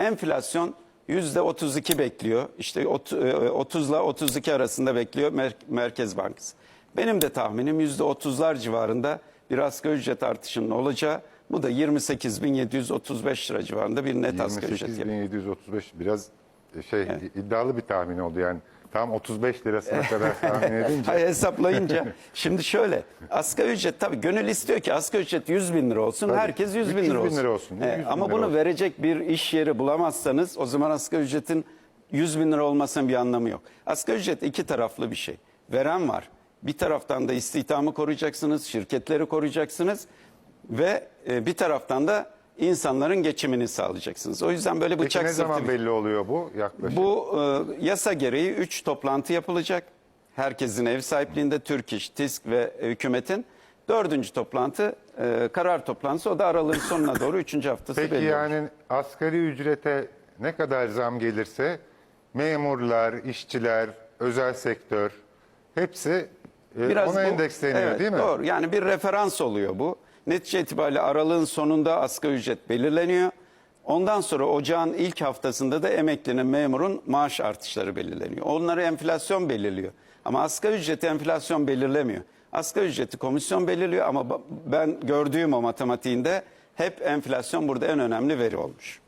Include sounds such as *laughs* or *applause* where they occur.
Enflasyon %32 bekliyor. İşte ot- e, 30 ile 32 arasında bekliyor Mer- Merkez Bankası. Benim de tahminim %30'lar civarında bir asgari ücret artışının olacağı. Bu da 28.735 lira civarında bir net asgari ücret. yapıyor. 28.735 biraz şey iddialı bir tahmin oldu yani. Tam 35 lirasına kadar *laughs* tahmin edince. Hayır, hesaplayınca. *laughs* Şimdi şöyle asgari ücret tabii gönül istiyor ki asgari ücret 100 bin lira olsun. Tabii. Herkes 100 bin 300 lira bin olsun. lira olsun, He, 100 bin ama lira bunu olsun. verecek bir iş yeri bulamazsanız o zaman asgari ücretin 100 bin lira olmasının bir anlamı yok. Asgari ücret iki taraflı bir şey. Veren var. Bir taraftan da istihdamı koruyacaksınız, şirketleri koruyacaksınız ve e, bir taraftan da insanların geçimini sağlayacaksınız. O yüzden böyle Peki bıçak ne sırtı zaman belli oluyor bu yaklaşık? bu e, yasa gereği 3 toplantı yapılacak. Herkesin ev sahipliğinde Türk İş, TİSK ve hükümetin. Dördüncü toplantı e, karar toplantısı. O da aralığın sonuna doğru üçüncü haftası Peki belli olur. yani asgari ücrete ne kadar zam gelirse memurlar, işçiler, özel sektör hepsi e, ona bu- endeksleniyor evet, değil mi? Doğru. Yani bir referans oluyor bu. Netice itibariyle aralığın sonunda asgari ücret belirleniyor. Ondan sonra ocağın ilk haftasında da emeklinin, memurun maaş artışları belirleniyor. Onları enflasyon belirliyor. Ama asgari ücreti enflasyon belirlemiyor. Asgari ücreti komisyon belirliyor ama ben gördüğüm o matematiğinde hep enflasyon burada en önemli veri olmuş.